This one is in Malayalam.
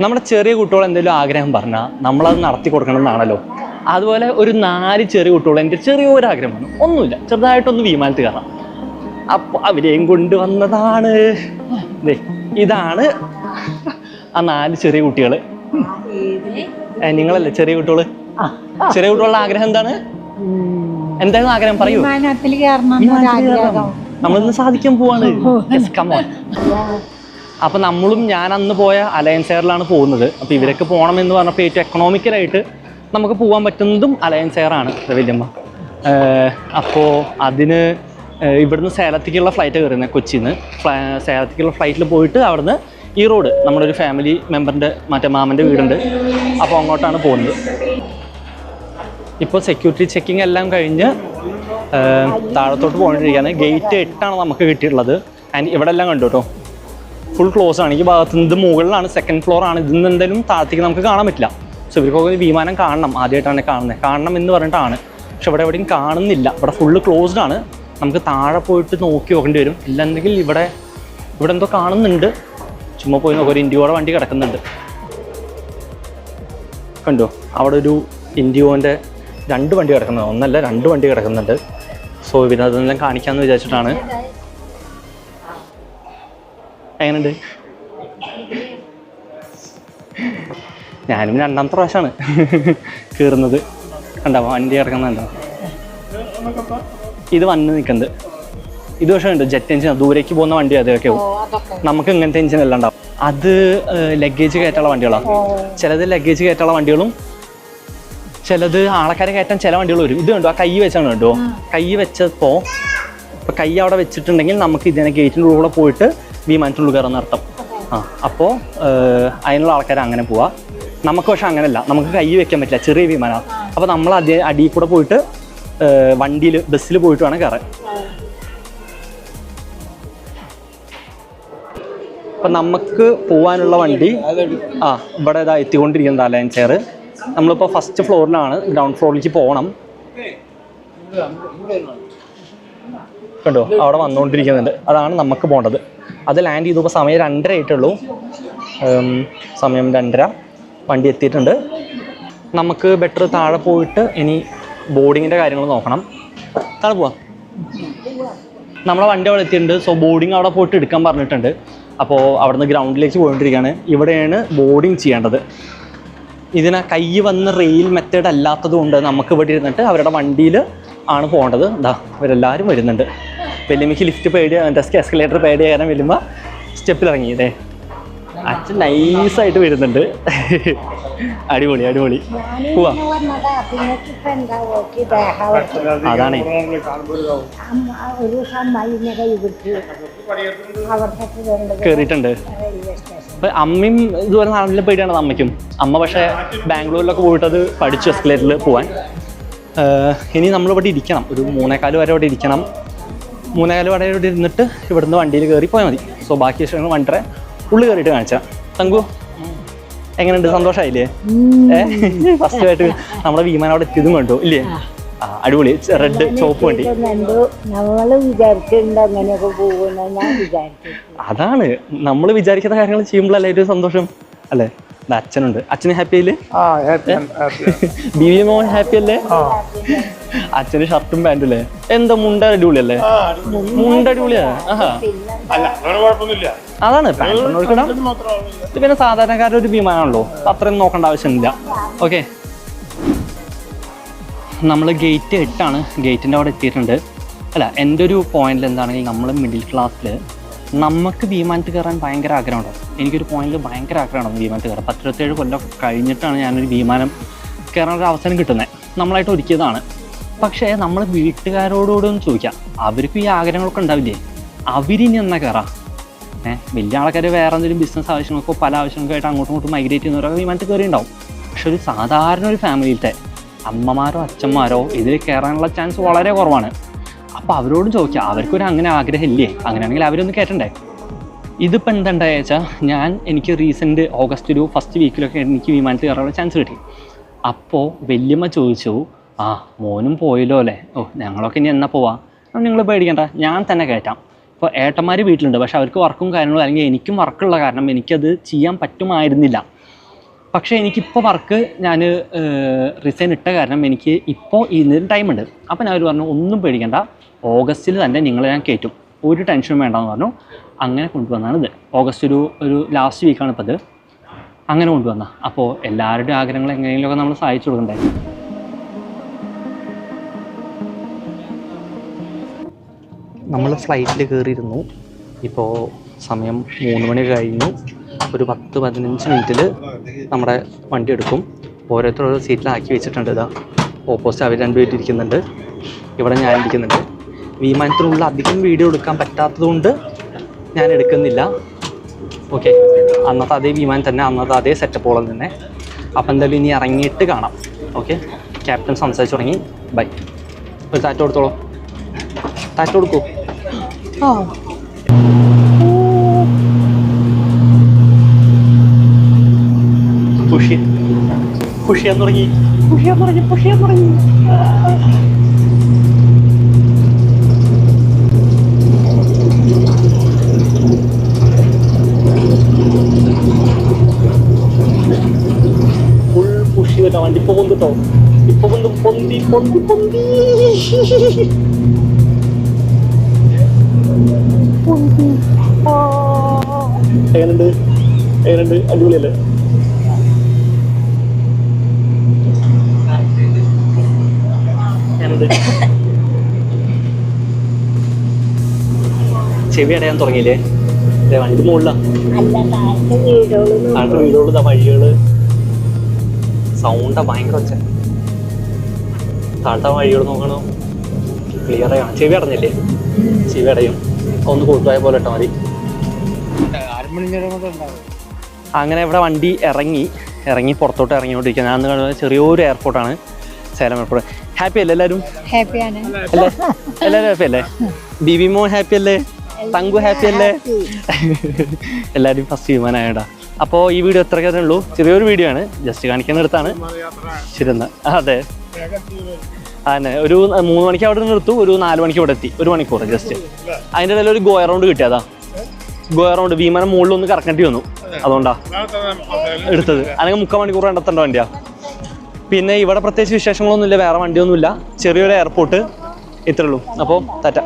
നമ്മുടെ ചെറിയ കുട്ടികൾ എന്തെങ്കിലും ആഗ്രഹം പറഞ്ഞാൽ നമ്മളത് നടത്തി കൊടുക്കണം എന്നാണല്ലോ അതുപോലെ ഒരു നാല് ചെറിയ കുട്ടികൾ എന്റെ ചെറിയൊരു ആഗ്രഹം വന്നു ഒന്നുമില്ല. ചെറുതായിട്ടൊന്ന് വിമാനത്തിൽ കയറാം അപ്പോൾ അവരെയും കൊണ്ടുവന്നതാണ്. ദേ, ഇതാണ് ആ നാല് ചെറിയ കുട്ടികൾ നിങ്ങളല്ലേ ചെറിയ കുട്ടികൾ ചെറിയ കുട്ടികളുടെ ആഗ്രഹം എന്താണ്? എന്തായിരുന്നു ആഗ്രഹം? പറയൂ. വിമാനത്തിൽ കയറണം എന്നൊരാഗ്രഹം നമ്മളിന്ന് സാധിക്കാൻ പോവാണ്. Yes, come on. അപ്പൊ നമ്മളും ഞാൻ അന്ന് പോയ അലയൻസ് എയറിലാണ് പോകുന്നത്. അപ്പോൾ ഇവരൊക്കെ പോകണം എന്ന് പറഞ്ഞപ്പോൾ ഏറ്റവും എക്കണോമിക്കലായിട്ട് നമുക്ക് പോകാൻ പറ്റുന്നതും അലയൻസ് എയർ ആണ് വല്യമ്മ അപ്പോൾ അതിന് ഇവിടുന്ന് സേലത്തേക്കുള്ള ഫ്ലൈറ്റ് കയറുന്നത് കൊച്ചിയിൽ നിന്ന് സേലത്തേക്കുള്ള ഫ്ലൈറ്റിൽ പോയിട്ട് അവിടുന്ന് ഈ റോഡ് നമ്മുടെ ഒരു ഫാമിലി മെമ്പറിന്റെ മറ്റേ മാമന്റെ വീടുണ്ട്. അപ്പോൾ അങ്ങോട്ടാണ് പോകുന്നത്. ഇപ്പോൾ സെക്യൂരിറ്റി ചെക്കിംഗ് എല്ലാം കഴിഞ്ഞ് താഴത്തോട്ട് പോകേണ്ടിരിക്കുകയാണ് ഗേറ്റ് എട്ടാണ് നമുക്ക് കിട്ടിയിട്ടുള്ളത്. ആൻഡ് ഇവിടെ എല്ലാം കണ്ടു കേട്ടോ ഫുൾ ക്ലോസ് ആണ്. ഈ ഭാഗത്ത് നിന്ന് മുകളിലാണ് സെക്കൻഡ് ഫ്ലോർ ആണ്. ഇതിൽ നിന്ന് എന്തായാലും താഴത്തേക്ക് നമുക്ക് കാണാൻ പറ്റില്ല. സോ ഇവർക്കൊക്കെ വിമാനം കാണണം ആദ്യമായിട്ടാണ് കാണുന്നത് കാണണം എന്ന് പറഞ്ഞിട്ടാണ്. പക്ഷെ ഇവിടെ എവിടെയും കാണുന്നില്ല. ഇവിടെ ഫുള്ള് ക്ലോസ്ഡ് ആണ്. നമുക്ക് താഴെ പോയിട്ട് നോക്കി നോക്കേണ്ടി വരും. ഇല്ലെന്നെങ്കിൽ ഇവിടെ ഇവിടെ എന്തോ കാണുന്നുണ്ട്. ചുമ്മാ പോയി നോക്കാം ഒരു ഇൻഡിയോടെ വണ്ടി കിടക്കുന്നുണ്ട്. കണ്ടോ? അവിടെ ഒരു ഇൻഡിയോന്റെ രണ്ട് വണ്ടി കിടക്കുന്നുണ്ട്. ഒന്നല്ല രണ്ട് വണ്ടി കിടക്കുന്നുണ്ട്. സോ ഇവരതെല്ലാം കാണിക്കാമെന്ന് വിചാരിച്ചിട്ടാണ് എങ്ങനെയുണ്ട്? ഞാനും രണ്ടാമത്തെ പ്രാവശ്യമാണ് കയറുന്നത് കണ്ടോ വണ്ടി ഇറങ്ങുന്നുണ്ടോ ഇത് വന്ന് നിൽക്കുന്നത്. ഇത് പക്ഷേ ഉണ്ട് ജെറ്റ് എഞ്ചിൻ ദൂരേക്ക് പോകുന്ന വണ്ടി അതൊക്കെ നമുക്ക് ഇങ്ങനത്തെ എഞ്ചിൻ എല്ലാം ഉണ്ടാവും. അത് ലഗേജ് കയറ്റാനുള്ള വണ്ടികളാണ്. ചിലത് ലഗേജ് കയറ്റാനുള്ള വണ്ടികളും ചിലത് ആൾക്കാരെ കയറ്റാൻ ചില വണ്ടികൾ വരും. ഇത് കണ്ടോ ആ കൈ വെച്ചാണ് കേട്ടോ കൈ വെച്ചപ്പോൾ ഇപ്പൊ കൈ അവിടെ വെച്ചിട്ടുണ്ടെങ്കിൽ നമുക്ക് ഇതിനെ ഗേറ്റിന്റെ ഉള്ളിൽ കൂടെ പോയിട്ട് വിമാനത്തിനുള്ളിൽ കയറുന്ന അർത്ഥം ആ അപ്പോൾ അതിനുള്ള ആൾക്കാർ അങ്ങനെ പോവാ. നമുക്ക് പക്ഷെ അങ്ങനെയല്ല നമുക്ക് കൈ വെക്കാൻ പറ്റില്ല. ചെറിയ വിമാനമാണ് അപ്പോൾ നമ്മൾ അതേ അടിയിൽ കൂടെ പോയിട്ട് വണ്ടിയിൽ ബസ്സിൽ പോയിട്ട് വേണം കയറാൻ അപ്പം നമുക്ക് പോകാനുള്ള വണ്ടി ആ ഇവിടെ ഇതാ എത്തിക്കൊണ്ടിരിക്കുന്നത് അലയൻസ് ചെയർ നമ്മളിപ്പോൾ ഫസ്റ്റ് ഫ്ലോറിലാണ് ഗ്രൗണ്ട് ഫ്ലോറിലേക്ക് പോകണം കണ്ടോ? അവിടെ വന്നുകൊണ്ടിരിക്കുന്നുണ്ട് അതാണ് നമുക്ക് പോകേണ്ടത്. അത് ലാൻഡ് ചെയ്തു. ഇപ്പോൾ സമയം രണ്ടര ആയിട്ടുള്ളൂ. സമയം രണ്ടര. വണ്ടി എത്തിയിട്ടുണ്ട്. നമുക്ക് ബെറ്റർ താഴെ പോയിട്ട് ഇനി ബോർഡിങ്ങിന്റെ കാര്യങ്ങൾ നോക്കണം. താഴെ പോവാം. നമ്മളെ വണ്ടി അവിടെ എത്തിയിട്ടുണ്ട്. സോ ബോർഡിങ് അവിടെ പോയിട്ട് എടുക്കാൻ പറഞ്ഞിട്ടുണ്ട്. അപ്പോൾ അവിടുന്ന് ഗ്രൗണ്ടിലേക്ക് പോയിക്കൊണ്ടിരിക്കുകയാണ്. ഇവിടെയാണ് ബോർഡിങ് ചെയ്യേണ്ടത്. ഇതിന് കൈ വന്ന റെയിൽ മെത്തേഡ് അല്ലാത്തത് കൊണ്ട് നമുക്ക് ഇവിടെ ഇരുന്നിട്ട് അവരുടെ വണ്ടിയിൽ ആണ് പോകേണ്ടത്. ഇതാ ഇവരെല്ലാവരും വരുന്നുണ്ട്. വെല്ലുമിക്ക് ലിഫ്റ്റ് പേടി ഡെസ്ക് എസ്കലേറ്റർ പേടി കാരണം വരുമ്പോൾ സ്റ്റെപ്പിൽ ഇറങ്ങിയതേ. അച്ഛൻ നൈസായിട്ട് വരുന്നുണ്ട്. അടിപൊളി അടിപൊളി. പോവാ. അതാണേ. അമ്മ ഒരു അമ്മായിനെ കൈ പിടിച്ച് അവർക്കൊക്കെ വേണ്ടത് കയറിയിട്ടുണ്ട് റെയിൽവേ സ്റ്റേഷൻ അപ്പൊ അമ്മയും ഇതുപോലെ നാട്ടിലെ പേടിയാണ് അമ്മയ്ക്കും? അമ്മ പക്ഷേ ബാംഗ്ലൂരിലൊക്കെ പോയിട്ട് അത് പഠിച്ചു എസ്കലേറ്ററിൽ പോവാൻ. ഇനി നമ്മളിവിടെ ഇരിക്കണം. ഒരു മൂന്നേക്കാൽ വരെ ഇവിടെ ഇരിക്കണം. മൂന്നേകാൽ ഇവിടെ ഇരുന്നിട്ട് ഇവിടുന്ന് വണ്ടിയിൽ കയറി പോയാൽ മതി. സോ ബാക്കി വിഷയങ്ങൾ വണ്ടറ ഉള്ളിൽ കയറിയിട്ട് കാണിച്ചാൽ തങ്കു എങ്ങനെയുണ്ട്? സന്തോഷമായില്ലേ ഏഹ് ഫസ്റ്റ് ആയിട്ട് നമ്മുടെ വിമാനം അവിടെ എത്തിയതും കണ്ടു ഇല്ലേ? അടിപൊളി. റെഡ് ചോപ്പ് വണ്ടി. അതാണ്. നമ്മൾ വിചാരിക്കുന്ന കാര്യങ്ങൾ ചെയ്യുമ്പോഴല്ലേ ഒരു സന്തോഷം അല്ലേ? അച്ഛനുണ്ട്. അച്ഛന് ഹാപ്പി അല്ലേ ആ ഹാപ്പി ഹാപ്പി മോൻ ഹാപ്പി അല്ലേ? അച്ഛന് ഷർട്ടും പാന്റും അല്ലേ? എന്താ മുണ്ട അടിപൊളിയല്ലേ? മുണ്ട അടിപൊളിയാ? അതാണ് പാന്റ് പിന്നെ സാധാരണക്കാരുടെ ഒരു വിമാനമാണല്ലോ. അത്രയും നോക്കേണ്ട ആവശ്യമില്ല. ഓക്കെ നമ്മൾ ഗേറ്റ് എട്ടാണ്. ഗേറ്റിന്റെ അവിടെ എത്തിയിട്ടുണ്ട്. അല്ല എന്റെ ഒരു പോയിന്റിൽ എന്താണെങ്കിൽ നമ്മൾ മിഡിൽ ക്ലാസ്സിൽ നമുക്ക് വിമാനത്തിൽ കയറാൻ ഭയങ്കര ആഗ്രഹമുണ്ടാവും എനിക്കൊരു പോയിന്റിൽ ഭയങ്കര ആഗ്രഹമുണ്ടാവും വിമാനത്തിൽ കയറാൻ. പത്തിരുപത്തേഴ് കൊല്ലം കഴിഞ്ഞിട്ടാണ് ഞാനൊരു വിമാനം കയറാനൊരു അവസരം കിട്ടുന്നത് നമ്മളായിട്ട് ഒരുക്കിയതാണ്. പക്ഷേ നമ്മൾ വീട്ടുകാരോടോടൊന്ന് ചോദിക്കാം. അവർക്കും ഈ ആഗ്രഹങ്ങളൊക്കെ ഉണ്ടാവില്ലേ? അവരിനി എന്നാ കയറാം? വലിയ ആൾക്കാർ വേറെ എന്തെങ്കിലും ബിസിനസ് ആവശ്യങ്ങൾക്കോ പല ആവശ്യങ്ങൾക്കായിട്ട് അങ്ങോട്ടും ഇങ്ങോട്ടും മൈഗ്രേറ്റ് ചെയ്യുന്നവരൊക്കെ വിമാനത്തിൽ കയറി ഉണ്ടാവും പക്ഷെ ഒരു സാധാരണ ഒരു ഫാമിലിയിലത്തെ അമ്മമാരോ അച്ഛന്മാരോ ഇതിൽ കയറാനുള്ള ചാൻസ് വളരെ കുറവാണ്. അപ്പോൾ അവരോടും ചോദിക്കാം. അവർക്കൊരു അങ്ങനെ ആഗ്രഹം ഇല്ലേ അങ്ങനെയാണെങ്കിൽ അവരൊന്ന് കയറ്റണ്ടേ ഇതിപ്പോൾ എന്തുണ്ടായ വെച്ചാൽ ഞാൻ എനിക്ക് റീസെന്റ് ഓഗസ്റ്റ് ഒരു ഫസ്റ്റ് വീക്കിലൊക്കെ എനിക്ക് വിമാനത്തിൽ കയറാനുള്ള ചാൻസ് കിട്ടി. അപ്പോൾ വല്യമ്മ ചോദിച്ചു ആ മോനും പോയല്ലോ അല്ലേ? ഓ ഞങ്ങളൊക്കെ ഇനി എന്നാ പോവാം? നിങ്ങൾ പേടിക്കണ്ട ഞാൻ തന്നെ കയറ്റാം ഇപ്പോൾ ഏട്ടന്മാർ വീട്ടിലുണ്ട് പക്ഷേ അവർക്ക് വർക്കും കാര്യങ്ങളും അല്ലെങ്കിൽ എനിക്കും വർക്കുള്ള കാരണം എനിക്കത് ചെയ്യാൻ പറ്റുമായിരുന്നില്ല. പക്ഷേ എനിക്കിപ്പോൾ വർക്ക് ഞാൻ റിസൈൻ ഇട്ട കാരണം എനിക്ക് ഇപ്പോൾ ഇതിന് ടൈമുണ്ട് അപ്പോൾ ഞാൻ അവർ പറഞ്ഞു ഒന്നും പേടിക്കണ്ട ഓഗസ്റ്റിൽ തന്നെ നിങ്ങളെ ഞാൻ കയറ്റും. ഒരു ടെൻഷനും വേണ്ടെന്ന് പറഞ്ഞു. അങ്ങനെ കൊണ്ടുവന്നാണ് ഇത്. ഓഗസ്റ്റ് ഒരു ഒരു ലാസ്റ്റ് വീക്കാണ് ഇപ്പോൾ ഇത് അങ്ങനെ കൊണ്ടുവന്ന. അപ്പോൾ എല്ലാവരുടെയും ആഗ്രഹങ്ങൾ എങ്ങനെയെങ്കിലുമൊക്കെ നമ്മൾ സഹായിച്ചു കൊടുക്കണ്ടേ? നമ്മൾ ഫ്ലൈറ്റിൽ കയറിയിരുന്നു ഇപ്പോൾ സമയം മൂന്ന് മണി കഴിഞ്ഞു. ഒരു പത്ത് പതിനഞ്ച് മിനിറ്റിൽ നമ്മുടെ വണ്ടി എടുക്കും. ഓരോരുത്തർ ഓരോ സീറ്റിലാക്കി വെച്ചിട്ടുണ്ട്. ഇതാ ഓപ്പോസിറ്റ് അവർ രണ്ടുപേരും ഇരിക്കുന്നുണ്ട്. ഇവിടെ ഞാൻ ഇരിക്കുന്നുണ്ട് വിമാനത്തിനുള്ള അധികം വീഡിയോ എടുക്കാൻ പറ്റാത്തതുകൊണ്ട് ഞാൻ എടുക്കുന്നില്ല. ഓക്കെ അന്നത്തെ അതേ വിമാനം തന്നെ അന്നത്തെ അതേ സെറ്റപ്പോളം തന്നെ. അപ്പം എന്തായാലും ഇനി ഇറങ്ങിയിട്ട് കാണാം. ഓക്കെ ക്യാപ്റ്റൻ സംസാരിച്ചു തുടങ്ങി. ബൈ ഒരു താറ്റ കൊടുത്തോളൂ താറ്റ കൊടുക്കൂ ആ. പുഷി പുഷ് ചെയ്യാൻ തുടങ്ങി. പുഷ് ചെയ്യാൻ തുടങ്ങി പുഷ് തുടങ്ങി. ഫുൾ പുഷ് ചെയ്തിട്ടാ വണ്ടി. ഇപ്പൊ പൊന്തിട്ടോ ഇപ്പൊ പൊന്ത് പൊന്തി പൊന്തി പൊന്തി. എങ്ങനുണ്ട് എങ്ങനുണ്ട് അടിപൊളിയല്ലേ? ചെവി അടയാൻ തുടങ്ങിയില്ലേ? വണ്ടി മുകളിലാണ് താഴത്തെ വഴികൾ. സൗണ്ടാ ഭയങ്കര ഒച്ച. താഴത്തെ വഴികൾ നോക്കണോ? ക്ലിയർ ആണ് ചെവി അടഞ്ഞില്ലേ? ചെവി അടയും. ഒന്ന് കൂട്ടുപോയ പോലെ ഇട്ടാൽ മതി. അങ്ങനെ ഇവിടെ വണ്ടി ഇറങ്ങി ഇറങ്ങി പുറത്തോട്ട് ഇറങ്ങിക്കൊണ്ടിരിക്കുക ഞാൻ കാണുന്നത് ചെറിയൊരു എയർപോർട്ടാണ് സേലം എയർപോർട്ട് ഹാപ്പി അല്ലേ എല്ലാവരും ഹാപ്പിയാണ് അല്ലേ? എല്ലാവരും ഹാപ്പി അല്ലേ? ബിബി മോൻ ഹാപ്പി അല്ലേ? തങ്കു ഹാപ്പി അല്ലേ? എല്ലാവരും ഫസ്റ്റ് വിമാനമായടാ അപ്പോൾ ഈ വീഡിയോ എത്ര കാര്യം ഉള്ളൂ. ചെറിയൊരു വീഡിയോ ആണ്. ജസ്റ്റ് കാണിക്കുന്നിടത്താണ്. ശരി എന്നാ അതെ. അതന്നെ. ഒരു മൂന്ന് മണിക്ക് അവിടെ നിന്ന് എടുത്തു ഒരു നാല് മണിക്ക് ഇവിടെ എത്തി. ഒരു മണിക്കൂർ ജസ്റ്റ് അതിന്റെ ഇടയിൽ ഒരു ഗോ അറൗണ്ട് കിട്ടിയതാ ഗോ അറൗണ്ട് വിമാനം മുകളിൽ ഒന്ന് കറക്കേണ്ടി വന്നു. അതുകൊണ്ടാ. എടുത്തത്. അല്ലെങ്കിൽ മുക്കാൽ മണിക്കൂർ കണ്ടെത്തേണ്ട വണ്ടിയാ. പിന്നെ ഇവിടെ പ്രത്യേകിച്ച് വിശേഷങ്ങളൊന്നുമില്ല. വേറെ വണ്ടിയൊന്നുമില്ല. ചെറിയൊരു എയർപോർട്ട് ഇത്രയുള്ളൂ അപ്പോൾ തറ്റ